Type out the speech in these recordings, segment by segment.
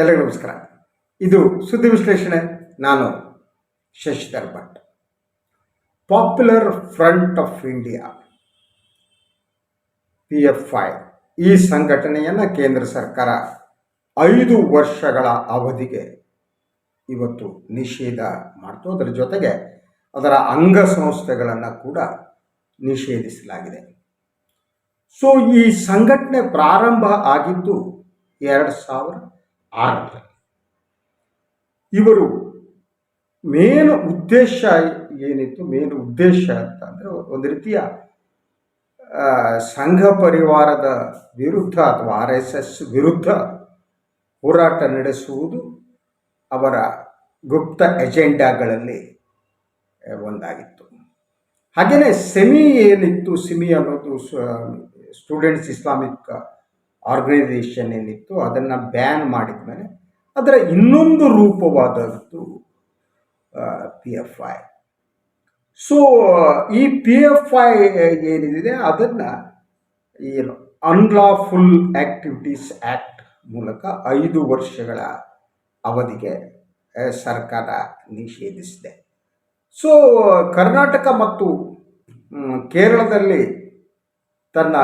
ಎಲ್ಲರಿಗೂ ನಮಸ್ಕಾರ. ಇದು ಸುದ್ದಿ ವಿಶ್ಲೇಷಣೆ, ನಾನು Shashidhar Bhat. Popular front of India P F I ಈ ಸಂಘಟನೆಯನ್ನು ಕೇಂದ್ರ ಸರ್ಕಾರ ಐದು ವರ್ಷಗಳ ಅವಧಿಗೆ ಇವತ್ತು ನಿಷೇಧ ಮಾಡ್ತು. ಅದರ ಜೊತೆಗೆ ಅದರ ಅಂಗಸಂಸ್ಥೆಗಳನ್ನು ಕೂಡ ನಿಷೇಧಿಸಲಾಗಿದೆ. ಸೊ ಈ ಸಂಘಟನೆ ಪ್ರಾರಂಭ ಆಗಿದ್ದು ಎರಡು ಸಾವಿರ ಆರರಲ್ಲಿ ಇವರು ಮೇನ್ ಉದ್ದೇಶ ಏನಿತ್ತು? ಮೇನ್ ಉದ್ದೇಶ ಅಂತಂದರೆ ಒಂದು ರೀತಿಯ ಸಂಘ ಪರಿವಾರದ ವಿರುದ್ಧ ಅಥವಾ ಆರ್ ಎಸ್ ಎಸ್ ವಿರುದ್ಧ ಹೋರಾಟ ನಡೆಸುವುದು ಅವರ ಗುಪ್ತ ಎಜೆಂಡಾಗಳಲ್ಲಿ ಒಂದಾಗಿತ್ತು. ಹಾಗೆಯೇ ಸೆಮಿ ಏನಿತ್ತು? ಸಿಮಿ ಅನ್ನೋದು ಸ್ಟೂಡೆಂಟ್ಸ್ ಇಸ್ಲಾಮಿಕ್ ಆರ್ಗನೈಸೇಷನ್ ಏನಿತ್ತು ಅದನ್ನು ಬ್ಯಾನ್ ಮಾಡಿದ ಮೇಲೆ ಅದರ ಇನ್ನೊಂದು ರೂಪವಾದದ್ದು ಪಿ ಎಫ್ ಐ ಸೊ ಈ ಪಿ ಎಫ್ ಐ ಏನಿದೆ, ಅದನ್ನು ಏನು ಅನ್ಲಾಫುಲ್ ಆ್ಯಕ್ಟಿವಿಟೀಸ್ ಆ್ಯಕ್ಟ್ ಮೂಲಕ ಐದು ವರ್ಷಗಳ ಅವಧಿಗೆ ಸರ್ಕಾರ ನಿಷೇಧಿಸಿದೆ. ಸೊ ಕರ್ನಾಟಕ ಮತ್ತು ಕೇರಳದಲ್ಲಿ ತನ್ನ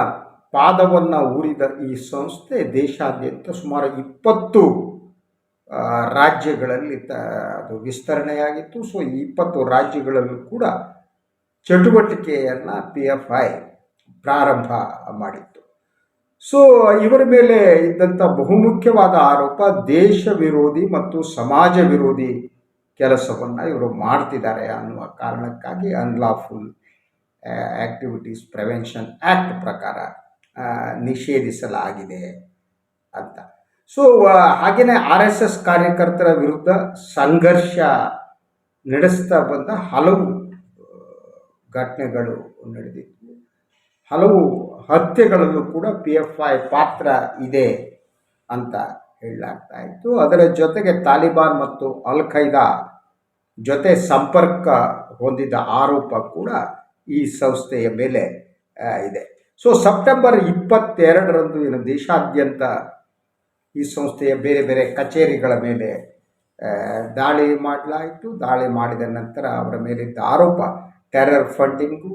ಪಾದವನ್ನು ಊರಿದ ಈ ಸಂಸ್ಥೆ ದೇಶಾದ್ಯಂತ ಸುಮಾರು ಇಪ್ಪತ್ತು ರಾಜ್ಯಗಳಲ್ಲಿ ತ, ಅದು ವಿಸ್ತರಣೆಯಾಗಿತ್ತು. ಸೊ, ಈ ಇಪ್ಪತ್ತು ರಾಜ್ಯಗಳಲ್ಲೂ ಕೂಡ ಚಟುವಟಿಕೆಯನ್ನು ಪಿ ಎಫ್ ಐ ಪ್ರಾರಂಭ ಮಾಡಿತ್ತು. ಸೊ, ಇವರ ಮೇಲೆ ಇದ್ದಂಥ ಬಹುಮುಖ್ಯವಾದ ಆರೋಪ, ದೇಶ ವಿರೋಧಿ ಮತ್ತು ಸಮಾಜ ವಿರೋಧಿ ಕೆಲಸವನ್ನು ಇವರು ಮಾಡ್ತಿದ್ದಾರೆ ಅನ್ನುವ ಕಾರಣಕ್ಕಾಗಿ ಅನ್ಲಾಫುಲ್ ಆ್ಯಕ್ಟಿವಿಟೀಸ್ ಪ್ರಿವೆನ್ಷನ್ ಆ್ಯಕ್ಟ್ ಪ್ರಕಾರ. ನಿಷೇಧಿಸಲಾಗಿದೆ ಅಂತ. ಸೊ ಹಾಗೆಯೇ ಆರ್ ಎಸ್ ಎಸ್ ಕಾರ್ಯಕರ್ತರ ವಿರುದ್ಧ ಸಂಘರ್ಷ ನಡೆಸ್ತಾ ಬಂದ ಹಲವು ಘಟನೆಗಳು ನಡೆದಿತ್ತು. ಹಲವು ಹತ್ಯೆಗಳಲ್ಲೂ ಕೂಡ ಪಿ ಎಫ್ ಐ ಪಾತ್ರ ಇದೆ ಅಂತ ಹೇಳಲಾಗ್ತಾ ಇತ್ತು. ಅದರ ಜೊತೆಗೆ ತಾಲಿಬಾನ್ ಮತ್ತು ಅಲ್ ಖೈದಾ ಜೊತೆ ಸಂಪರ್ಕ ಹೊಂದಿದ ಆರೋಪ ಕೂಡ ಈ ಸಂಸ್ಥೆಯ ಮೇಲೆ ಇದೆ. ಸೊ ಸೆಪ್ಟೆಂಬರ್ ಇಪ್ಪತ್ತೆರಡರಂದು ಏನು ದೇಶಾದ್ಯಂತ ಈ ಸಂಸ್ಥೆಯ ಬೇರೆ ಬೇರೆ ಕಚೇರಿಗಳ ಮೇಲೆ ದಾಳಿ ಮಾಡಲಾಯಿತು. ದಾಳಿ ಮಾಡಿದ ನಂತರ ಅವರ ಮೇಲಿದ್ದ ಆರೋಪ ಟೆರರ್ ಫಂಡಿಂಗು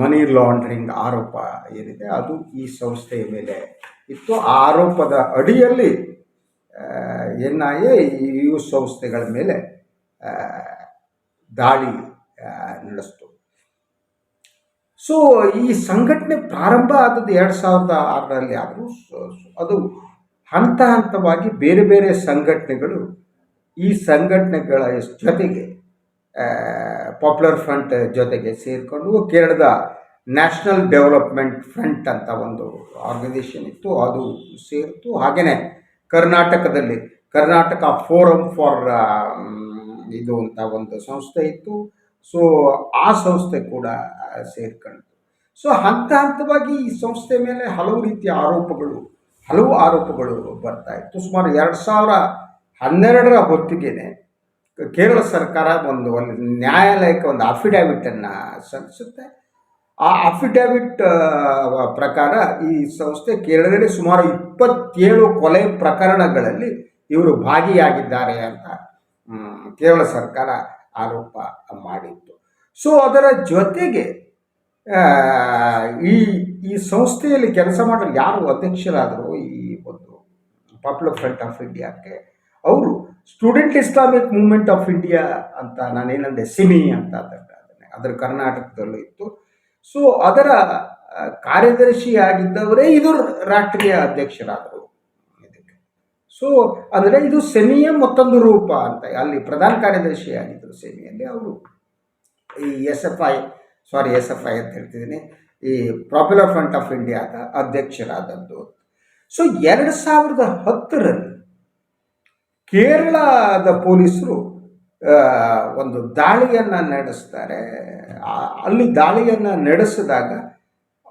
ಮನಿ ಲಾಂಡ್ರಿಂಗ್ ಆರೋಪ ಏನಿದೆ, ಅದು ಈ ಸಂಸ್ಥೆಯ ಮೇಲೆ ಇತ್ತು. ಆರೋಪದ ಅಡಿಯಲ್ಲಿ ಎನ್ ಐ ಎ ಈ ಸಂಸ್ಥೆಗಳ ಮೇಲೆ ದಾಳಿ ನಡೆಸ್ತು. ಸೊ ಈ ಸಂಘಟನೆ ಪ್ರಾರಂಭ ಆದದ್ದು ಎರಡು ಸಾವಿರದ ಆರರಲ್ಲಿ ಆದರೂ ಅದು ಹಂತ ಹಂತವಾಗಿ ಬೇರೆ ಬೇರೆ ಸಂಘಟನೆಗಳು ಈ ಸಂಘಟನೆಗಳ ಜೊತೆಗೆ ಪಾಪ್ಯುಲರ್ ಫ್ರಂಟ್ ಜೊತೆಗೆ ಸೇರಿಕೊಂಡು ಕೇರಳದ ನ್ಯಾಷನಲ್ ಡೆವಲಪ್ಮೆಂಟ್ ಫ್ರಂಟ್ ಅಂತ ಒಂದು ಆರ್ಗನೈಸೇಷನ್ ಇತ್ತು. ಅದು ಸೇರಿತು. ಹಾಗೆಯೇ ಕರ್ನಾಟಕದಲ್ಲಿ, ಕರ್ನಾಟಕ ಫೋರಮ್ ಫಾರ್ ಇದು ಅಂತ ಒಂದು ಸಂಸ್ಥೆ ಇತ್ತು. ಸೊ ಆ ಸಂಸ್ಥೆ ಕೂಡ ಸೇರ್ಕೊಂಡು. ಸೊ ಹಂತ ಹಂತವಾಗಿ ಈ ಸಂಸ್ಥೆ ಮೇಲೆ ಹಲವು ರೀತಿಯ ಆರೋಪಗಳು, ಹಲವು ಆರೋಪಗಳು ಬರ್ತಾ ಇತ್ತು. ಸುಮಾರು ಎರಡು ಸಾವಿರ ಹನ್ನೆರಡರ ಹೊತ್ತಿಗೆ ಕೇರಳ ಸರ್ಕಾರ ಒಂದು ಒಂದು ನ್ಯಾಯಾಲಯಕ್ಕೆ ಒಂದು ಅಫಿಡಾವಿಟನ್ನು ಸಲ್ಲಿಸುತ್ತೆ. ಆ ಅಫಿಡಾವಿಟ್ ಪ್ರಕಾರ ಈ ಸಂಸ್ಥೆ ಕೇರಳದಲ್ಲಿ ಸುಮಾರು ಇಪ್ಪತ್ತೇಳು ಕೊಲೆ ಪ್ರಕರಣಗಳಲ್ಲಿ ಇವರು ಭಾಗಿಯಾಗಿದ್ದಾರೆ ಅಂತ ಕೇರಳ ಸರ್ಕಾರ ಆರೋಪ ಮಾಡಿತ್ತು. ಸೊ ಅದರ ಜೊತೆಗೆ ಈ ಈ ಸಂಸ್ಥೆಯಲ್ಲಿ ಕೆಲಸ ಮಾಡಲು ಯಾರು ಅಧ್ಯಕ್ಷರಾದರು ಈ ಒಂದು ಪಾಪ್ಯುಲರ್ ಫ್ರಂಟ್ ಆಫ್ ಇಂಡಿಯಾಕ್ಕೆ ಅವರು student Islamic movement of India ಅಂತ ನಾನೇನಂದೆ ಸಿಮಿ ಅಂತ ಅದನ್ನ. ಅದರ ಕರ್ನಾಟಕದಲ್ಲೂ ಇತ್ತು. ಸೊ ಅದರ ಕಾರ್ಯದರ್ಶಿಯಾಗಿದ್ದವರೇ ಇದು ರಾಷ್ಟ್ರೀಯ ಅಧ್ಯಕ್ಷರಾದರು. ಸೊ ಅಂದರೆ ಇದು ಸೆಮಿಯ ಮತ್ತೊಂದು ರೂಪ ಅಂತ. ಅಲ್ಲಿ ಪ್ರಧಾನ ಕಾರ್ಯದರ್ಶಿಯಾಗಿದ್ದರು ಸೆಮಿಯಲ್ಲಿ ಅವರು. ಈ S F I sorry S F I ಅಂತ ಹೇಳ್ತಿದ್ದೀನಿ. ಈ ಪಾಪ್ಯುಲರ್ ಫ್ರಂಟ್ ಆಫ್ ಇಂಡಿಯಾದ ಅಧ್ಯಕ್ಷರಾದದ್ದು. ಸೊ ಎರಡು ಸಾವಿರದ ಹತ್ತರಲ್ಲಿ ಕೇರಳದ ಪೊಲೀಸರು ಒಂದು ದಾಳಿಯನ್ನು ನಡೆಸ್ತಾರೆ. ಅಲ್ಲಿ ದಾಳಿಯನ್ನು ನಡೆಸಿದಾಗ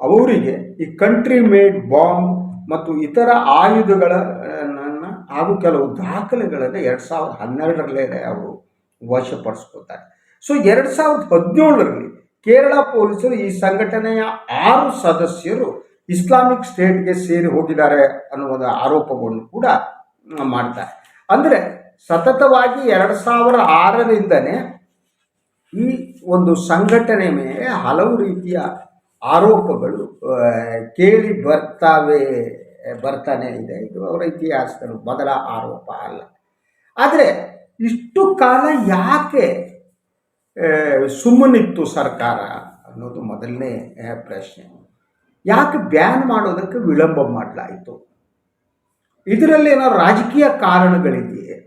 ಅವರಿಗೆ ಈ ಕಂಟ್ರಿ ಮೇಡ್ ಬಾಂಬ್ ಮತ್ತು ಇತರ ಆಯುಧಗಳನ್ನು ಹಾಗೂ ಕೆಲವು ದಾಖಲೆಗಳನ್ನು ಎರಡು ಸಾವಿರದ ಹನ್ನೆರಡರಲ್ಲೇ ಅವರು ವಶಪಡಿಸ್ಕೋತಾರೆ ಸೊ ಎರಡು ಸಾವಿರದ ಹದಿನೇಳರಲ್ಲಿ ಕೇರಳ ಪೊಲೀಸರು ಈ ಸಂಘಟನೆಯ ಆರು ಸದಸ್ಯರು ಇಸ್ಲಾಮಿಕ್ ಸ್ಟೇಟ್ಗೆ ಸೇರಿ ಹೋಗಿದ್ದಾರೆ ಅನ್ನುವ ಆರೋಪವನ್ನು ಕೂಡ ಮಾಡ್ತಾರೆ. ಅಂದರೆ ಸತತವಾಗಿ ಎರಡು ಸಾವಿರ ಆರರಿಂದನೇ ಈ ಒಂದು ಸಂಘಟನೆ ಮೇಲೆ ಹಲವು ರೀತಿಯ ಆರೋಪಗಳು ಕೇಳಿ ಬರ್ತಾವೆ ಬರ್ತಾನೆ ಇದೆ. ಇದು ಅವರ ಇತಿಹಾಸದ ಮೊದಲ ಆರೋಪ ಅಲ್ಲ. ಆದರೆ ಇಷ್ಟು ಕಾಲ ಯಾಕೆ ಸುಮ್ಮನಿತ್ತು ಸರ್ಕಾರ ಅನ್ನೋದು ಮೊದಲನೇ ಪ್ರಶ್ನೆ. ಯಾಕೆ ಬ್ಯಾನ್ ಮಾಡೋದಕ್ಕೆ ವಿಳಂಬ ಮಾಡಲಾಯಿತು? ಇದರಲ್ಲಿ ಏನೋ ರಾಜಕೀಯ ಕಾರಣಗಳಿದೆಯೇ?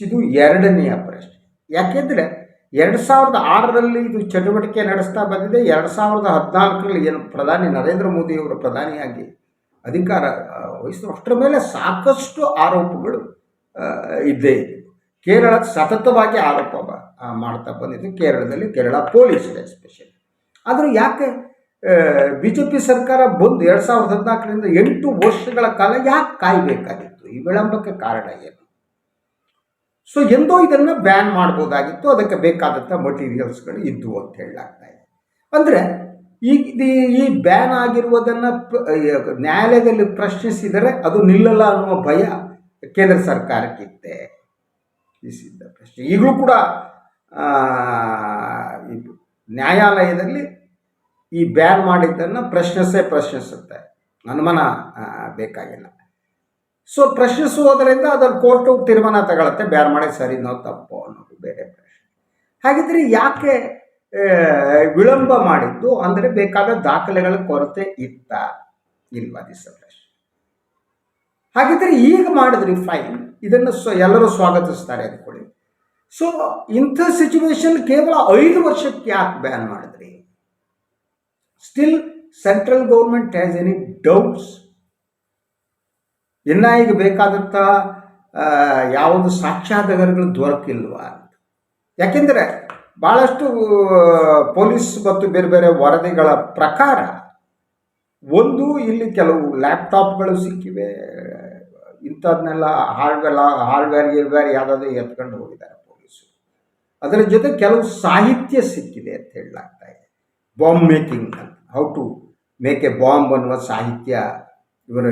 ಇದು ಎರಡನೆಯ ಪ್ರಶ್ನೆ. ಯಾಕೆಂದರೆ ಎರಡು ಸಾವಿರದ ಆರರಲ್ಲಿ ಇದು ಚಟುವಟಿಕೆ ನಡೆಸ್ತಾ ಬಂದಿದೆ. ಎರಡು ಸಾವಿರದ ಹದಿನಾಲ್ಕರಲ್ಲಿ ಏನು ಪ್ರಧಾನಿ ನರೇಂದ್ರ ಮೋದಿಯವರು ಪ್ರಧಾನಿಯಾಗಿ ಅಧಿಕಾರ ವಹಿಸಿದ್ರು. ಅಷ್ಟರ ಮೇಲೆ ಸಾಕಷ್ಟು ಆರೋಪಗಳು ಇದ್ದೇ ಇದೆ ಕೇರಳ ಸತತವಾಗಿ ಆರೋಪ ಮಾಡ್ತಾ ಬಂದಿದ್ದು ಕೇರಳದಲ್ಲಿ ಕೇರಳ ಪೊಲೀಸ್ ಎಸ್ಪೆಷಲಿ ಆದರೂ ಯಾಕೆ ಬಿ ಜೆ ಪಿ ಸರ್ಕಾರ ಬಂದು ಎರಡು ಸಾವಿರದ ಹದಿನಾಲ್ಕರಿಂದ ಎಂಟು ವರ್ಷಗಳ ಕಾಲ ಯಾಕೆ ಕಾಯಬೇಕಾಗಿತ್ತು? ಈ ವಿಳಂಬಕ್ಕೆ ಕಾರಣ ಏನು? ಸೊ ಎಂದೋ ಇದನ್ನು ಬ್ಯಾನ್ ಮಾಡ್ಬೋದಾಗಿತ್ತು. ಅದಕ್ಕೆ ಬೇಕಾದಂಥ ಮಟೀರಿಯಲ್ಸ್ಗಳು ಇದ್ದವು ಅಂತ ಹೇಳಲಾಗ್ತಾ ಇದೆ. ಅಂದರೆ, ಈ, ಈ- ಬ್ಯಾನ್ ಆಗಿರುವುದನ್ನು ನ್ಯಾಯಾಲಯದಲ್ಲಿ ಪ್ರಶ್ನಿಸಿದರೆ ಅದು ನಿಲ್ಲಲ್ಲ ಅನ್ನುವ ಭಯ ಕೇಂದ್ರ ಸರ್ಕಾರಕ್ಕಿತ್ತೆ. ತಿಳಿಸಿದ್ದ ಪ್ರಶ್ನೆ. ಈಗಲೂ ಕೂಡ ನ್ಯಾಯಾಲಯದಲ್ಲಿ ಈ ಬ್ಯಾನ್ ಮಾಡಿದ್ದನ್ನು ಪ್ರಶ್ನಿಸೇ ಪ್ರಶ್ನಿಸುತ್ತೆ. ಅನುಮಾನ ಬೇಕಾಗಿಲ್ಲ. ಸೊ ಪ್ರಶ್ನಿಸುವುದರಿಂದ ಅದರ ಕೋರ್ಟು ತೀರ್ಮಾನ ತಗೊಳುತ್ತೆ. ಬ್ಯಾನ್ ಮಾಡಿ ಸರಿನೋ ತಪ್ಪು ಅನ್ನೋದು ಬೇರೆ ಪ್ರಶ್ನೆ. ಹಾಗಿದ್ರೆ ಯಾಕೆ ವಿಳಂಬ ಮಾಡಿದ್ದು? ಅಂದರೆ ಬೇಕಾದ ದಾಖಲೆಗಳ ಕೊರತೆ ಇತ್ತ? ಇಲ್ವಾ ದಿಸ ಪ್ರಶ್ನೆ? ಹಾಗಿದ್ರೆ ಈಗ ಮಾಡಿದ್ರಿ ಫೈನ್ ಇದನ್ನು ಸ್ವ, ಎಲ್ಲರೂ ಸ್ವಾಗತಿಸ್ತಾರೆ ಅಂದ್ಕೊಳ್ಳಿ ಸೊ ಇಂಥ ಸಿಚುವೇಶನ್ ಕೇವಲ ಐದು ವರ್ಷಕ್ಕೆ ಯಾಕೆ ಬ್ಯಾನ್ ಮಾಡಿದ್ರಿ? Still central government has any doubts N ಈಗ ಬೇಕಾದಂಥ ಯಾವುದು ಸಾಕ್ಷ್ಯಾಧಾರಗಳು ದೊರಕಿಲ್ವ ಯಾಕೆಂದರೆ ಭಾಳಷ್ಟು ಪೊಲೀಸ್ ಮತ್ತು ಬೇರೆ ಬೇರೆ ವರದಿಗಳ ಪ್ರಕಾರ ಒಂದು ಇಲ್ಲಿ ಕೆಲವು ಲ್ಯಾಪ್ಟಾಪ್ಗಳು ಸಿಕ್ಕಿವೆ. ಇಂಥದ್ನೆಲ್ಲ ಹಾರ್ಡ್ವೇರ್ ಹಾರ್ಡ್ವೇರ್, ಗಿರ್ವೇರ್ ಯಾವುದಾದ್ರೂ ಎತ್ಕೊಂಡು ಹೋಗಿದ್ದಾರೆ ಪೊಲೀಸರು ಅದರ ಜೊತೆ ಕೆಲವು ಸಾಹಿತ್ಯ ಸಿಕ್ಕಿದೆ ಅಂತ ಹೇಳಲಾಗ್ತಾ ಇದೆ. Bomb making how to make a bomb ಅನ್ನುವ ಸಾಹಿತ್ಯ ಇವರ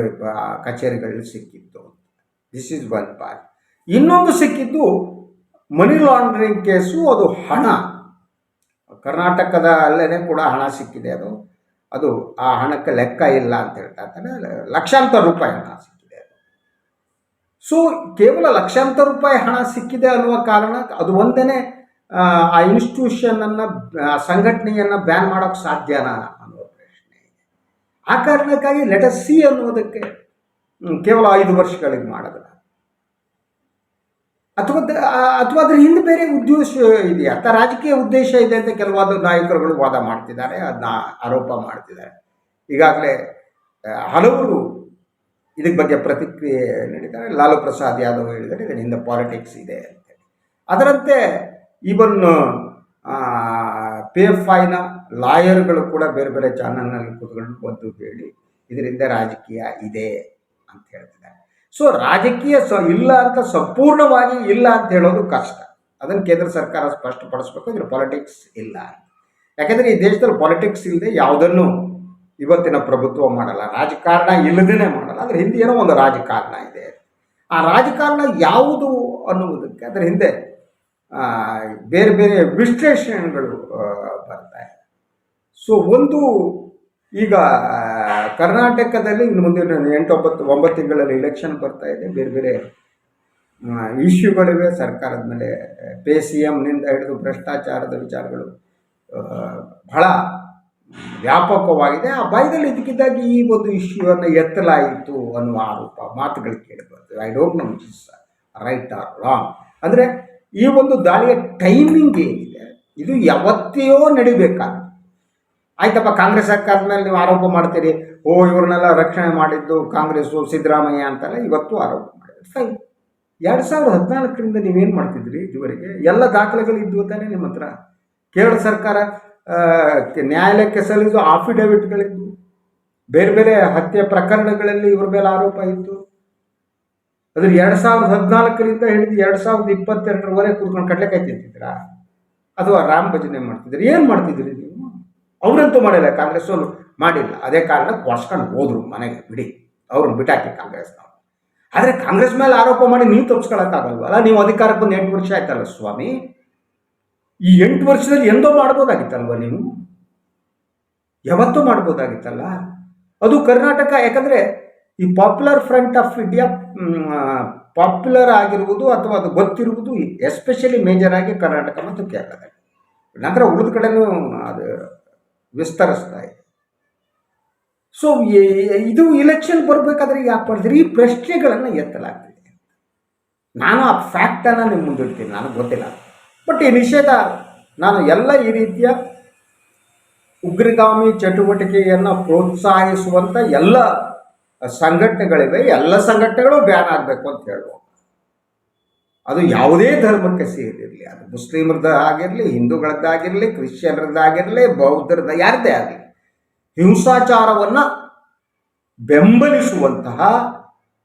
ಕಚೇರಿಗಳಲ್ಲಿ ಸಿಕ್ಕಿತ್ತು ದಿಸ್ ಈಸ್ ಒನ್ ಪಾರ್ಟ್ ಇನ್ನೊಂದು ಸಿಕ್ಕಿದ್ದು ಮನಿ ಲಾಂಡ್ರಿಂಗ್ ಕೇಸು, ಅದು ಹಣ. ಕರ್ನಾಟಕದ ಅಲ್ಲೇ ಕೂಡ ಹಣ ಸಿಕ್ಕಿದೆ ಅದು. ಅದು ಆ ಹಣಕ್ಕೆ ಲೆಕ್ಕ ಇಲ್ಲ ಅಂತ ಹೇಳ್ತಾ ಇದ್ದಾರೆ ಲಕ್ಷಾಂತರ ರೂಪಾಯಿ ಹಣ ಸಿಕ್ಕಿದೆ ಸೊ ಕೇವಲ ಲಕ್ಷಾಂತರ ರೂಪಾಯಿ ಹಣ ಸಿಕ್ಕಿದೆ ಅನ್ನುವ ಕಾರಣ ಅದು ಒಂದೇ ಆ ಇನ್ಸ್ಟಿಟ್ಯೂಷನನ್ನು ಸಂಘಟನೆಯನ್ನು ಬ್ಯಾನ್ ಮಾಡೋಕ್ಕೆ ಸಾಧ್ಯನಾ? ಆ ಕಾರಣಕ್ಕಾಗಿ ಲೆಟರ್ ಸಿ ಅನ್ನುವುದಕ್ಕೆ ಕೇವಲ ಐದು ವರ್ಷಗಳಿಗೆ ಮಾಡಿದ್ರೆ ಅಥವಾ ಅಥವಾ ಅದ್ರ ಹಿಂದೆ ಬೇರೆ ಉದ್ದೇಶ ಇದೆಯಾ? ಅಥವಾ ರಾಜಕೀಯ ಉದ್ದೇಶ ಇದೆ ಅಂತ ಕೆಲವಾದ ನಾಯಕರುಗಳು ವಾದ ಮಾಡ್ತಿದ್ದಾರೆ ಅದನ್ನ ಆರೋಪ ಮಾಡ್ತಿದ್ದಾರೆ. ಈಗಾಗಲೇ ಹಲವರು ಇದಕ್ಕೆ ಬಗ್ಗೆ ಪ್ರತಿಕ್ರಿಯೆ ನೀಡಿದ್ದಾರೆ. ಲಾಲು ಪ್ರಸಾದ್ ಯಾದವ್ ಹೇಳಿದ್ದಾರೆ ಇದರ ಹಿಂದೆ ಪಾಲಿಟಿಕ್ಸ್ ಇದೆ ಅಂತೇಳಿ ಅದರಂತೆ ಇವನ್ ಪಿ ಎಫ್ ಐನ ಲಾಯರ್ಗಳು ಕೂಡ ಬೇರೆ ಬೇರೆ ಚಾನಲ್ನಲ್ಲಿ ಕೂತ್ಕೊಂಡು ಬಂದು ಹೇಳಿ, ಇದರಿಂದ ರಾಜಕೀಯ ಇದೆ ಅಂತ ಹೇಳ್ತಿದ್ದಾರೆ. ಸೊ ರಾಜಕೀಯ ಸ ಇಲ್ಲ ಅಂತ ಸಂಪೂರ್ಣವಾಗಿ ಇಲ್ಲ ಅಂತ ಹೇಳೋದು ಕಷ್ಟ. ಅದನ್ನು ಕೇಂದ್ರ ಸರ್ಕಾರ ಸ್ಪಷ್ಟಪಡಿಸ್ಬೇಕು, ಇದ್ರ ಪಾಲಿಟಿಕ್ಸ್ ಇಲ್ಲ. ಯಾಕಂದ್ರೆ ಈ ದೇಶದಲ್ಲಿ ಪಾಲಿಟಿಕ್ಸ್ ಇಲ್ಲದೆ ಯಾವುದನ್ನು ಇವತ್ತಿನ ಪ್ರಭುತ್ವ ಮಾಡಲ್ಲ, ರಾಜಕಾರಣ ಇಲ್ಲದೇ ಮಾಡಲ್ಲ. ಅಂದ್ರೆ ಹಿಂದೆ ಏನೋ ಒಂದು ರಾಜಕಾರಣ ಇದೆ. ಆ ರಾಜಕಾರಣ ಯಾವುದು ಅನ್ನುವುದಕ್ಕೆ ಅದರ ಹಿಂದೆ ಬೇರೆ ಬೇರೆ ವಿಶ್ಲೇಷಣೆಗಳು ಸೊ ಒಂದು ಈಗ ಕರ್ನಾಟಕದಲ್ಲಿ ಇನ್ನು ಮುಂದಿನ ಎಂಟು, ಒಂಬತ್ತು ಒಂಬತ್ತು ತಿಂಗಳಲ್ಲಿ ಇಲೆಕ್ಷನ್ ಬರ್ತಾ ಇದೆ. ಬೇರೆ ಬೇರೆ ಇಶ್ಯೂಗಳಿವೆ ಸರ್ಕಾರದ ಮೇಲೆ ಪೇ ಸಿ ಎಮ್ನಿಂದ ಹಿಡಿದು ಭ್ರಷ್ಟಾಚಾರದ ವಿಚಾರಗಳು ಬಹಳ ವ್ಯಾಪಕವಾಗಿದೆ. ಆ ಭಯದಲ್ಲಿ ಇದಕ್ಕಿದ್ದಾಗಿ ಈ ಒಂದು ಇಶ್ಯೂವನ್ನು ಎತ್ತಲಾಯಿತು ಅನ್ನುವ ಆರೋಪ, ಮಾತುಗಳು ಕೇಳಿಬರ್ತವೆ I don't know is right or wrong ಅಂದರೆ ಈ ಒಂದು ದಾಳಿಯ ಟೈಮಿಂಗ್ ಏನಿದೆ? ಇದು ಯಾವತ್ತೆಯೋ ನಡಿಬೇಕಾಗುತ್ತೆ ಆಯ್ತಪ್ಪ, ಕಾಂಗ್ರೆಸ್ ಸರ್ಕಾರದ ಮೇಲೆ ನೀವು ಆರೋಪ ಮಾಡ್ತೀರಿ. ಓ, ಇವ್ರನ್ನೆಲ್ಲ ರಕ್ಷಣೆ ಮಾಡಿದ್ದು ಕಾಂಗ್ರೆಸ್ಸು, ಸಿದ್ದರಾಮಯ್ಯ ಅಂತೆಲ್ಲ, ಇವತ್ತು ಆರೋಪ ಮಾಡಿದ್ರು ಫೈನ್ ಎರಡು ಸಾವಿರದ ಹದಿನಾಲ್ಕರಿಂದ ನೀವೇನು ಮಾಡ್ತಿದ್ರಿ ಇದುವರೆಗೆ? ಎಲ್ಲ ದಾಖಲೆಗಳು ಇದ್ದು ತಾನೇ ನಿಮ್ಮ ಹತ್ರ? ಕೇರಳ ಸರ್ಕಾರ ನ್ಯಾಯಾಲಯಕ್ಕೆ ಸಲ್ಲಿಸೋ ಆಫಿಡವಿಟ್ಗಳಿದ್ದು ಬೇರೆ ಬೇರೆ ಹತ್ಯೆ ಪ್ರಕರಣಗಳಲ್ಲಿ ಇವ್ರ ಮೇಲೆ ಆರೋಪ ಇತ್ತು. ಅದ್ರ ಎರಡು ಸಾವಿರದ ಹದಿನಾಲ್ಕರಿಂದ ಹಿಡಿದು ಎರಡು ಸಾವಿರದ ಇಪ್ಪತ್ತೆರಡರವರೆಗೆ ಕೂತ್ಕೊಂಡು ಕಡಲೆಕಾಯಿ ತಿಂತಿದ್ರಾ ಅಥವಾ ರಾಮ್ ಭಜನೆ ಮಾಡ್ತಿದ್ರಿ ಏನು ಮಾಡ್ತಿದ್ರಿ ನೀವು? ಅವರಂತೂ ಮಾಡಿಲ್ಲ ಕಾಂಗ್ರೆಸ್ ಅವರು ಮಾಡಿಲ್ಲ. ಅದೇ ಕಾರಣಕ್ಕೆ ಕೊಡ್ಸ್ಕೊಂಡು ಹೋದ್ರು ಮನೆಗೆ, ಬಿಡಿ. ಅವ್ರನ್ನ ಬಿಟ್ಟಾಕಿ ಕಾಂಗ್ರೆಸ್ನವ್ರು ಆದರೆ ಕಾಂಗ್ರೆಸ್ ಮೇಲೆ ಆರೋಪ ಮಾಡಿ ನೀವು ತಪ್ಪಿಸ್ಕೊಳಕ್ಕಾಗಲ್ವಲ್ಲ ನೀವು ಅಧಿಕಾರಕ್ಕೆ ಬಂದು ಎಂಟು ವರ್ಷ ಆಯ್ತಲ್ಲ ಸ್ವಾಮಿ? ಈ ಎಂಟು ವರ್ಷದಲ್ಲಿ ಎಂದೋ ಮಾಡ್ಬೋದಾಗಿತ್ತಲ್ವ ನೀವು? ಯಾವತ್ತೂ ಮಾಡ್ಬೋದಾಗಿತ್ತಲ್ಲ? ಅದು ಕರ್ನಾಟಕ, ಯಾಕಂದರೆ ಈ popular front of India popular ಆಗಿರುವುದು ಅಥವಾ ಅದು ಗೊತ್ತಿರುವುದು ಎಸ್ಪೆಷಲಿ ಮೇಜರ್ ಆಗಿ ಕರ್ನಾಟಕ ಮತ್ತು ಕೇರಳದಲ್ಲಿ. ನಂತರ ಉಳಿದ ಕಡೆನೂ ಅದು ವಿಸ್ತರಿಸ್ತಾ ಇದೆ. ಸೊ ಇದು ಇಲೆಕ್ಷನ್ ಬರಬೇಕಾದ್ರೆ ಯಾಕೆ ಮಾಡಿದ್ರಿ ಈ ಪ್ರಶ್ನೆಗಳನ್ನು ಎತ್ತಲಾಗ್ತಿದೆ ನಾನು ಆ ಫ್ಯಾಕ್ಟನ್ನು ನಿಮ್ಮ ಮುಂದಿಡ್ತೀನಿ, ನನಗೆ ಗೊತ್ತಿಲ್ಲ. ಬಟ್ ಈ ನಿಷೇಧ, ನಾನು ಎಲ್ಲ ಈ ರೀತಿಯ ಉಗ್ರಗಾಮಿ ಚಟುವಟಿಕೆಯನ್ನು ಪ್ರೋತ್ಸಾಹಿಸುವಂಥ ಎಲ್ಲ ಸಂಘಟನೆಗಳಿವೆ, ಎಲ್ಲ ಸಂಘಟನೆಗಳು ಬ್ಯಾನ್ ಆಗಬೇಕು ಅಂತ ಹೇಳುವ ಅದು ಯಾವುದೇ ಧರ್ಮಕ್ಕೆ ಸೇರಿರಲಿ. ಅದು ಮುಸ್ಲಿಮರದ್ದು ಆಗಿರಲಿ ಹಿಂದೂಗಳದ್ದಾಗಿರಲಿ ಕ್ರಿಶ್ಚಿಯನ್ರದ್ದಾಗಿರಲಿ ಬೌದ್ಧರದ ಯಾರದೇ ಆಗಲಿ ಹಿಂಸಾಚಾರವನ್ನು ಬೆಂಬಲಿಸುವಂತಹ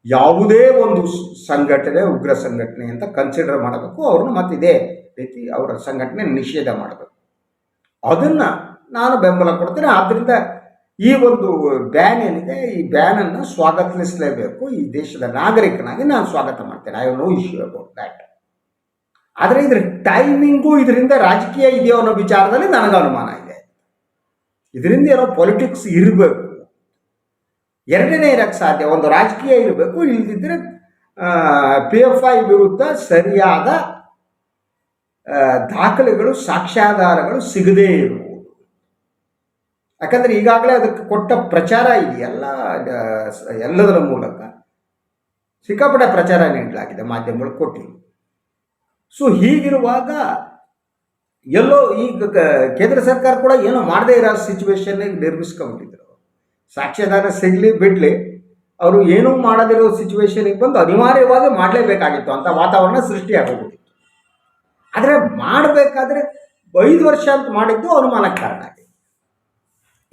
ಯಾವುದೇ ಒಂದು ಸಂಘಟನೆ ಉಗ್ರ ಸಂಘಟನೆ ಅಂತ ಕನ್ಸಿಡರ್ ಮಾಡಬೇಕು. ಅವ್ರನ್ನ ಮತ್ತಿದೇ ರೀತಿ ಅವರ ಸಂಘಟನೆ ನಿಷೇಧ ಮಾಡಬೇಕು. ಅದನ್ನು ನಾನು ಬೆಂಬಲ ಕೊಡ್ತೇನೆ. ಆದ್ದರಿಂದ ಈ ಒಂದು ಬ್ಯಾನ್ ಏನಿದೆ, ಈ ಬ್ಯಾನನ್ನು ಸ್ವಾಗತಿಸಲೇಬೇಕು. ಈ ದೇಶದ ನಾಗರಿಕನಾಗಿ ನಾನು ಸ್ವಾಗತ ಮಾಡ್ತೇನೆ. I know issue about that ಆದರೆ ಇದ್ರ ಟೈಮಿಂಗು ಇದರಿಂದ ರಾಜಕೀಯ ಇದೆಯೋ ಅನ್ನೋ ವಿಚಾರದಲ್ಲಿ ನನಗೆ ಅನುಮಾನ ಇದೆ. ಇದರಿಂದ ಏನೋ ಪೊಲಿಟಿಕ್ಸ್ ಇರಬೇಕು. ಎರಡನೇ ಇರಕ್ಕೆ ಸಾಧ್ಯ, ಒಂದು ರಾಜಕೀಯ ಇರಬೇಕು ಇಲ್ಲದಿದ್ದರೆ ಪಿ ಎಫ್ ಐ ವಿರುದ್ಧ ಸರಿಯಾದ ದಾಖಲೆಗಳು, ಸಾಕ್ಷ್ಯಾಧಾರಗಳು ಸಿಗದೇ ಇರುವುದು ಯಾಕಂದರೆ ಈಗಾಗಲೇ ಅದಕ್ಕೆ ಕೊಟ್ಟ ಪ್ರಚಾರ ಇದೆ ಎಲ್ಲ ಎಲ್ಲದರ ಮೂಲಕ. ಸಿಕ್ಕಾಪಟ್ಟೆ ಪ್ರಚಾರ ನೀಡಲಾಗಿದೆ, ಮಾಧ್ಯಮಗಳು ಕೊಟ್ಟಿಲ್ಲ ಸೊ, ಹೀಗಿರುವಾಗ ಎಲ್ಲೋ ಈಗ ಕೇಂದ್ರ ಸರ್ಕಾರ ಕೂಡ ಏನೋ ಮಾಡದೇ ಇರೋ ಸಿಚುವೇಶನ್ ನಿರ್ಮಿಸ್ಕೊಂಡಿದ್ರು ಸಾಕ್ಷ್ಯಾಧಾರ ಸಿಗಲಿ ಬಿಡಲಿ, ಅವರು ಏನೂ ಮಾಡದಿರೋ ಸಿಚುವೇಶನಿಗೆ ಬಂದು ಅನಿವಾರ್ಯವಾಗಿ ಮಾಡಲೇಬೇಕಾಗಿತ್ತು ಅಂತ ವಾತಾವರಣ ಸೃಷ್ಟಿಯಾಗೋಗ್ಬಿಟ್ಟಿತ್ತು. ಆದರೆ ಮಾಡಬೇಕಾದ್ರೆ ಐದು ವರ್ಷ ಅಂತ ಮಾಡಿದ್ದು ಅನುಮಾನಕ್ಕೆ ಕಾರಣ ಆಗಿದೆ.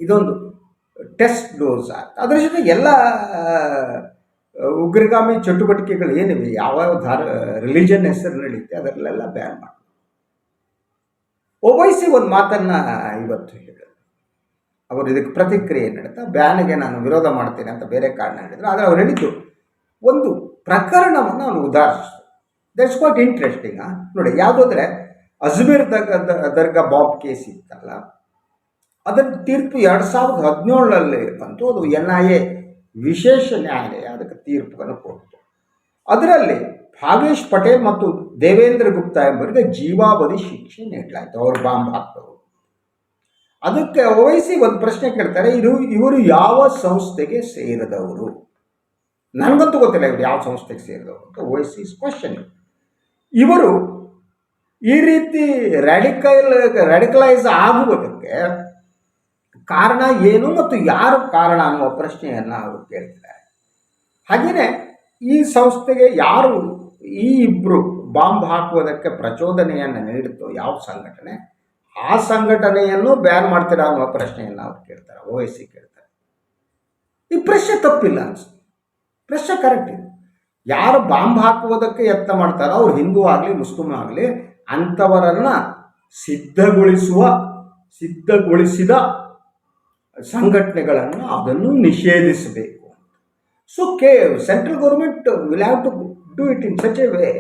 ಇದೊಂದು ಟೆಸ್ಟ್ ಡೋಸ್. ಅದರ ಜೊತೆ ಎಲ್ಲ ಉಗ್ರಗಾಮಿ ಚಟುವಟಿಕೆಗಳು ಏನಿವೆ, ಯಾವ ಧಾರ ರಿಲಿಜನ್ ಹೆಸರು ನಡೀತೆ, ಅದರಲ್ಲೆಲ್ಲ ಬ್ಯಾನ್ ಮಾಡಿ ಒವೈಸಿ ಒಂದು ಮಾತನ್ನು ಇವತ್ತು ಹೇಳಿದರು. ಅವರು ಇದಕ್ಕೆ ಪ್ರತಿಕ್ರಿಯೆ ನಡೀತಾ ಬ್ಯಾನಿಗೆ ನಾನು ವಿರೋಧ ಮಾಡ್ತೇನೆ ಅಂತ ಬೇರೆ ಕಾರಣ ಹೇಳಿದರು. ಆದರೆ ಅವ್ರು ಹೇಳಿದ್ದು, ಒಂದು ಪ್ರಕರಣವನ್ನು ಅವನು ಉದಾಹರಿಸಿದ್ರು ದಟ್ಸ್ ಕ್ವಾಟ್ ಇಂಟ್ರೆಸ್ಟಿಂಗ್ ನೋಡಿ, ಯಾವುದಾದ್ರೆ ಅಜ್ಮೀರ್ ದರ್ಗಾ ದರ್ಗಾ ಬಾಬ್ ಕೇಸ್ ಇತ್ತಲ್ಲ ಅದರ ತೀರ್ಪು ಎರಡು ಸಾವಿರದ ಹದಿನೇಳರಲ್ಲಿ ಬಂತು. ಅದು ಎನ್ ಐ ಎ ವಿಶೇಷ ನ್ಯಾಯಾಲಯ, ಅದಕ್ಕೆ ತೀರ್ಪನ್ನು ಕೊಡ್ತು. ಅದರಲ್ಲಿ ಭಾಗೇಶ್ ಪಟೇಲ್ ಮತ್ತು ದೇವೇಂದ್ರ ಗುಪ್ತಾ ಎಂಬರಿಗೆ ಜೀವಾವಧಿ ಶಿಕ್ಷೆ ನೀಡಲಾಯಿತು, ಅವರು ಬಾಂಬ್ ಹಾಕ್ತವರು ಅದಕ್ಕೆ ವಹಿಸಿ ಒಂದು ಪ್ರಶ್ನೆ ಕೇಳ್ತಾರೆ, ಇದು ಇವರು ಯಾವ ಸಂಸ್ಥೆಗೆ ಸೇರಿದವರು? ನನಗಂತೂ ಗೊತ್ತಿಲ್ಲ ಇವರು ಯಾವ ಸಂಸ್ಥೆಗೆ ಸೇರಿದವರು ಅಂತ ವಹಿಸಿ ಕ್ವಶನ್ ಇವರು ಈ ರೀತಿ ರ್ಯಾಡಿಕಲ್ ರೆಡಿಕಲೈಸ್ ಆಗುವುದಕ್ಕೆ ಕಾರಣ ಏನು ಮತ್ತು ಯಾರು ಕಾರಣ ಅನ್ನುವ ಪ್ರಶ್ನೆಯನ್ನು ಅವರು ಕೇಳ್ತಿದ್ದಾರೆ. ಹಾಗೆಯೇ ಈ ಸಂಸ್ಥೆಗೆ ಯಾರು ಈ ಇಬ್ಬರು ಬಾಂಬ್ ಹಾಕುವುದಕ್ಕೆ ಪ್ರಚೋದನೆಯನ್ನು ನೀಡುತ್ತೋ ಯಾವ ಸಂಘಟನೆ, ಆ ಸಂಘಟನೆಯನ್ನು ಬ್ಯಾನ್ ಮಾಡ್ತೀರಾ ಅನ್ನುವ ಪ್ರಶ್ನೆಯನ್ನು ಅವ್ರು ಕೇಳ್ತಾರೆ ಓ ಎಸ್ ಕೇಳ್ತಾರೆ. ಈ ಪ್ರಶ್ನೆ ತಪ್ಪಿಲ್ಲ ಅನಿಸ್ತು ಪ್ರಶ್ನೆ ಕರೆಕ್ಟ್ ಇದೆ. ಯಾರು ಬಾಂಬ್ ಹಾಕುವುದಕ್ಕೆ ಯತ್ನ ಮಾಡ್ತಾರೋ ಅವ್ರು ಹಿಂದೂ ಆಗಲಿ, ಮುಸ್ಲಿಂ ಆಗಲಿ, ಅಂಥವರನ್ನು ಸಿದ್ಧಗೊಳಿಸುವ, ಸಿದ್ಧಗೊಳಿಸಿದ ಸಂಘಟನೆಗಳನ್ನು ಅದನ್ನು ನಿಷೇಧಿಸಬೇಕು. So K central government will have to do it in such a way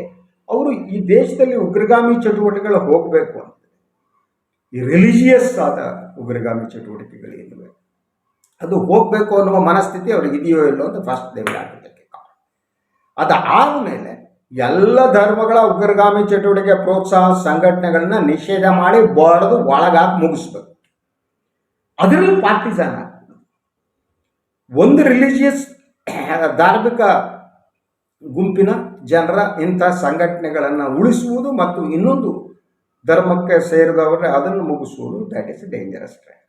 ಅವರು ಈ ದೇಶದಲ್ಲಿ ಉಗ್ರಗಾಮಿ ಚಟುವಟಿಕೆಗಳು ಹೋಗಬೇಕು ಅಂತ. ಈ ರಿಲಿಜಿಯಸ್ ಆದ ಉಗ್ರಗಾಮಿ ಚಟುವಟಿಕೆಗಳು ಏನಿವೆ ಅದು ಹೋಗಬೇಕು ಅನ್ನುವ ಮನಸ್ಥಿತಿ ಅವ್ರಿಗೆ ಇದೆಯೋ ಇಲ್ಲೋ ಅಂತ ಫಸ್ಟ್ ದೇವರ ಅದು ಅದಾದಮೇಲೆ ಎಲ್ಲ ಧರ್ಮಗಳ ಉಗ್ರಗಾಮಿ ಚಟುವಟಿಕೆ ಪ್ರೋತ್ಸಾಹ ಸಂಘಟನೆಗಳನ್ನ ನಿಷೇಧ ಮಾಡಿ ಬಡದು ಒಳಗಾಗಿ ಮುಗಿಸ್ಬೇಕು. ಅದರಲ್ಲಿ ಪಾರ್ಟಿಸನ್ ಒಂದು ರಿಲಿಜಿಯಸ್ ಧಾರ್ಮಿಕ ಗುಂಪಿನ ಜನರ ಇಂಥ ಸಂಘಟನೆಗಳನ್ನು ಉಳಿಸುವುದು ಮತ್ತು ಇನ್ನೊಂದು ಧರ್ಮಕ್ಕೆ ಸೇರಿದವರೇ ಅದನ್ನು ಮುಗಿಸುವುದು ದ್ಯಾಟ್ ಇಸ್ ಡೇಂಜರಸ್ ಟ್ರೆಂಡ್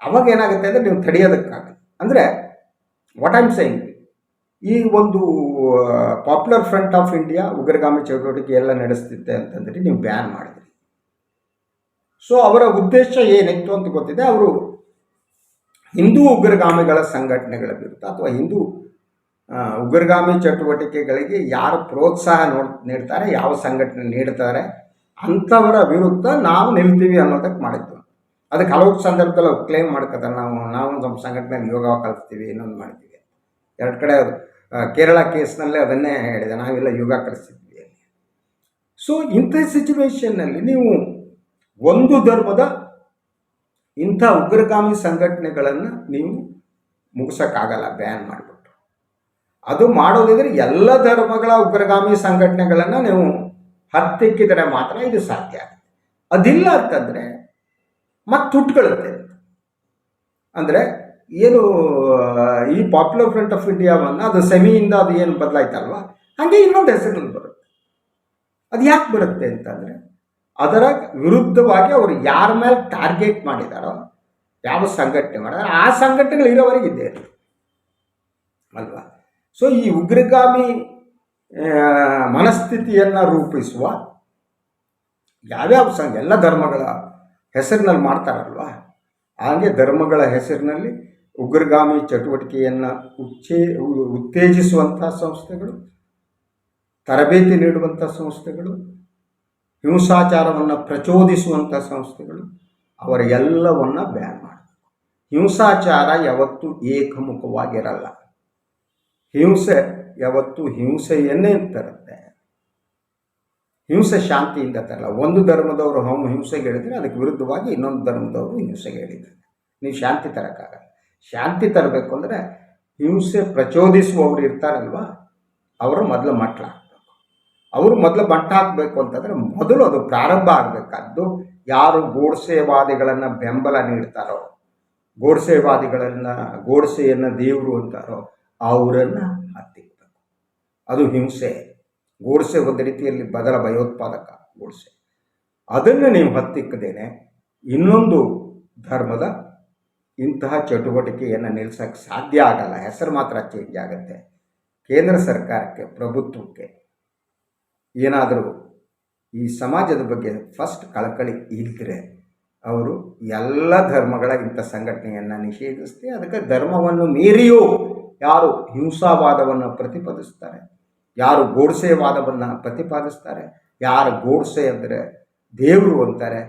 ಅವಾಗ ಏನಾಗುತ್ತೆ ಅಂದರೆ ನೀವು ತಡೆಯೋದಕ್ಕಾಗಲ್ಲ. ಅಂದರೆ ವಾಟ್ ಐಮ್ ಸೈನ್ ಈ ಒಂದು ಪಾಪ್ಯುಲರ್ ಫ್ರಂಟ್ ಆಫ್ ಇಂಡಿಯಾ ಉಗ್ರಗಾಮಿ ಚಟುವಟಿಕೆ ಎಲ್ಲ ನಡೆಸ್ತಿದ್ದೆ ಅಂತಂದರೆ ನೀವು ಬ್ಯಾನ್ ಮಾಡಿದ್ರಿ ಸೊ ಅವರ ಉದ್ದೇಶ ಏನಿತ್ತು ಅಂತ ಗೊತ್ತಿದೆ. ಅವರು ಹಿಂದೂ ಉಗ್ರಗಾಮಿಗಳ ಸಂಘಟನೆಗಳ ವಿರುದ್ಧ ಅಥವಾ ಹಿಂದೂ ಉಗ್ರಗಾಮಿ ಚಟುವಟಿಕೆಗಳಿಗೆ ಯಾರು ಪ್ರೋತ್ಸಾಹ ನೋಡ್, ನೀಡ್ತಾರೆ, ಯಾವ ಸಂಘಟನೆ ನೀಡ್ತಾರೆ ಅಂಥವರ ವಿರುದ್ಧ ನಾವು ನಿಲ್ತೀವಿ ಅನ್ನೋದಕ್ಕೆ ಮಾಡಿದ್ದು. ಅದಕ್ಕೆ ಹಲವು ಸಂದರ್ಭದಲ್ಲಿ ಅವ್ರು ಕ್ಲೇಮ್ ಮಾಡ್ಕೋತಾರೆ, ನಾವು ನಾವು ನಮ್ಮ ಸಂಘಟನೆಯಲ್ಲಿ ಯೋಗ ಕಲಿಸ್ತೀವಿ, ಇನ್ನೊಂದು ಮಾಡ್ತೀವಿ ಎರಡು ಕಡೆ ಕೇರಳ ಕೇಸ್ನಲ್ಲೇ ಅದನ್ನೇ ಹೇಳಿದೆ, ನಾವೆಲ್ಲ ಯೋಗ ಕಲಿಸಿದ್ವಿ ಅಲ್ಲಿ ಸೊ ಇಂಥ ಸಿಚುವೇಶನ್ನಲ್ಲಿ ನೀವು ಒಂದು ಧರ್ಮದ ಇಂಥ ಉಗ್ರಗಾಮಿ ಸಂಘಟನೆಗಳನ್ನು ನೀವು ಮುಗಿಸೋಕ್ಕಾಗಲ್ಲ, ಬ್ಯಾನ್ ಮಾಡಿಬಿಟ್ಟು. ಅದು ಮಾಡೋದಿದ್ರೆ ಎಲ್ಲ ಧರ್ಮಗಳ ಉಗ್ರಗಾಮಿ ಸಂಘಟನೆಗಳನ್ನು ನೀವು ಹತ್ತಿಕ್ಕಿದರೆ ಮಾತ್ರ ಇದು ಸಾಧ್ಯ ಆಗುತ್ತೆ. ಅದಿಲ್ಲ ಅಂತಂದರೆ ಮತ್ತೆ ಹುಟ್ಕೊಳ್ಳುತ್ತೆ. ಅಂದರೆ ಏನು, ಈ ಪಾಪ್ಯುಲರ್ ಫ್ರಂಟ್ ಆಫ್ ಇಂಡಿಯಾವನ್ನು ಅದು ಸೆಮಿಯಿಂದ ಅದು ಏನು ಬದಲಾಯ್ತಲ್ವ? ಹಾಗೆ ಇನ್ನೊಂದು ಹೆಸರು ಬರುತ್ತೆ. ಅದು ಯಾಕೆ ಬರುತ್ತೆ ಅಂತಂದರೆ ಅದರ ವಿರುದ್ಧವಾಗಿ ಅವರು ಯಾರ ಮೇಲೆ ಟಾರ್ಗೆಟ್ ಮಾಡಿದಾರೋ, ಯಾವ ಸಂಘಟನೆ ಮಾಡಿದಾರೋ, ಆ ಸಂಘಟನೆಗಳು ಇರೋವರೆಗೆ ಇದ್ದೇ ಅಲ್ವಾ? ಸೊ ಈ ಉಗ್ರಗಾಮಿ ಮನಸ್ಥಿತಿಯನ್ನು ರೂಪಿಸುವ ಯಾವ್ಯಾವ ಸಂಘ, ಎಲ್ಲ ಧರ್ಮಗಳ ಹೆಸರಿನಲ್ಲಿ ಮಾಡ್ತಾರಲ್ವಾ? ಹಾಗೆ ಧರ್ಮಗಳ ಹೆಸರಿನಲ್ಲಿ ಉಗ್ರಗಾಮಿ ಚಟುವಟಿಕೆಯನ್ನು ಉಚ್ಚೇ ಉತ್ತೇಜಿಸುವಂಥ ಸಂಸ್ಥೆಗಳು, ತರಬೇತಿ ನೀಡುವಂಥ ಸಂಸ್ಥೆಗಳು ಹಿಂಸಾಚಾರವನ್ನು ಪ್ರಚೋದಿಸುವಂಥ ಸಂಸ್ಥೆಗಳು ಅವರ ಎಲ್ಲವನ್ನು ಬ್ಯಾನ್ ಮಾಡಬೇಕು ಹಿಂಸಾಚಾರ ಯಾವತ್ತೂ ಏಕಮುಖವಾಗಿರಲ್ಲ. ಹಿಂಸೆ ಯಾವತ್ತೂ ಹಿಂಸೆಯನ್ನೇ ತರುತ್ತೆ. ಹಿಂಸೆ ಶಾಂತಿಯಿಂದ ತರಲ್ಲ. ಒಂದು ಧರ್ಮದವರು ಹೋಮ ಹಿಂಸೆಗೆ ಹೇಳಿದ್ರೆ ಅದಕ್ಕೆ ವಿರುದ್ಧವಾಗಿ ಇನ್ನೊಂದು ಧರ್ಮದವರು ಹಿಂಸೆಗೆ ಹೇಳಿದ್ದಾರೆ. ನೀವು ಶಾಂತಿ ತರೋಕ್ಕಾಗಲ್ಲ. ಶಾಂತಿ ತರಬೇಕು ಅಂದರೆ ಹಿಂಸೆ ಪ್ರಚೋದಿಸುವವರು ಇರ್ತಾರಲ್ವ? ಅವರು ಮೊದಲು ಹಾಕಬೇಕು ಅವರು ಮೊದಲು ಮಟ್ಟ ಹಾಕಬೇಕು ಅಂತಂದರೆ ಮೊದಲು ಅದು ಪ್ರಾರಂಭ ಆಗಬೇಕಾದ್ದು ಯಾರು ಗೋಡ್ಸೆವಾದಿಗಳನ್ನು ಬೆಂಬಲ ನೀಡ್ತಾರೋ, ಗೋಡ್ಸೆವಾದಿಗಳನ್ನು, ಗೋಡ್ಸೆಯನ್ನು ದೇವರು ಅಂತಾರೋ ಅವರನ್ನು ಹತ್ತಿಕ್ಬೇಕು. ಅದು ಹಿಂಸೆ. ಗೋಡ್ಸೆ ಒಂದು ರೀತಿಯಲ್ಲಿ ಬದಲ ಭಯೋತ್ಪಾದಕ ಗೋಡ್ಸೆ. ಅದನ್ನು ನೀವು ಹತ್ತಿಕ್ಕದೇನೆ ಇನ್ನೊಂದು ಧರ್ಮದ ಇಂತಹ ಚಟುವಟಿಕೆಯನ್ನು ನಿಲ್ಲಿಸೋಕ್ಕೆ ಸಾಧ್ಯ ಆಗಲ್ಲ. ಹೆಸರು ಮಾತ್ರ ಚೇಂಜ್ ಆಗುತ್ತೆ. ಕೇಂದ್ರ ಸರ್ಕಾರಕ್ಕೆ, ಪ್ರಭುತ್ವಕ್ಕೆ. ಏನಾದರೂ ಈ ಸಮಾಜದ ಬಗ್ಗೆ ಫಸ್ಟ್ ಕಳಕಳಿ ಇದ್ದರೆ ಅವರು ಎಲ್ಲ ಧರ್ಮಗಳ ಇಂಥ ಸಂಘಟನೆಯನ್ನು ನಿಷೇಧಿಸ್ತೆ, ಅದಕ್ಕೆ ಧರ್ಮವನ್ನು ಮೀರಿಯೂ ಯಾರು ಹಿಂಸಾವಾದವನ್ನು ಪ್ರತಿಪಾದಿಸ್ತಾರೆ, ಯಾರು ಗೋಡ್ಸೆವಾದವನ್ನು ಪ್ರತಿಪಾದಿಸ್ತಾರೆ, ಯಾರು ಗೋಡ್ಸೆ ಅಂದರೆ ದೇವರು ಅಂತಾರೆ,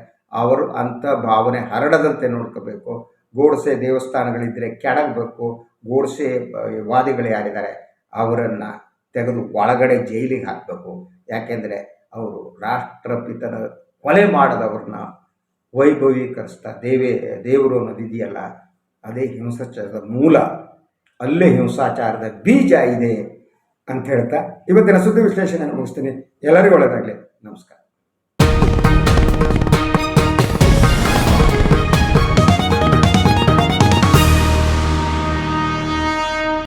ಅವರು ಅಂಥ ಭಾವನೆ ಹರಡದಂತೆ ನೋಡ್ಕೋಬೇಕು, ಗೋಡ್ಸೆ ದೇವಸ್ಥಾನಗಳಿದ್ದರೆ ಕೆಡಗಬೇಕು, ಗೋಡ್ಸೆ ವಾದಿಗಳು ಯಾರಿದ್ದಾರೆ ಅವರನ್ನು ತೆಗೆದು ಒಳಗಡೆ ಜೈಲಿಗೆ ಹಾಕಬೇಕು. ಯಾಕೆಂದರೆ ಅವರು ರಾಷ್ಟ್ರಪಿತನ ಕೊಲೆ ಮಾಡದವ್ರನ್ನ ವೈಭವೀಕರಿಸ್ತಾ ದೇವೇ, ದೇವರು ಅನ್ನೋದಿದೆಯಲ್ಲ ಅದೇ ಹಿಂಸಾಚಾರದ ಮೂಲ. ಅಲ್ಲೇ ಹಿಂಸಾಚಾರದ ಬೀಜ ಇದೆ ಅಂತ ಹೇಳ್ತಾ ಇವತ್ತಿನ ಸುದ್ದಿ ವಿಶ್ಲೇಷಣೆ ಮುಗಿಸ್ತೀನಿ. ಎಲ್ಲರಿಗೂ ಒಳ್ಳೆಯದಾಗಲಿ ನಮಸ್ಕಾರ.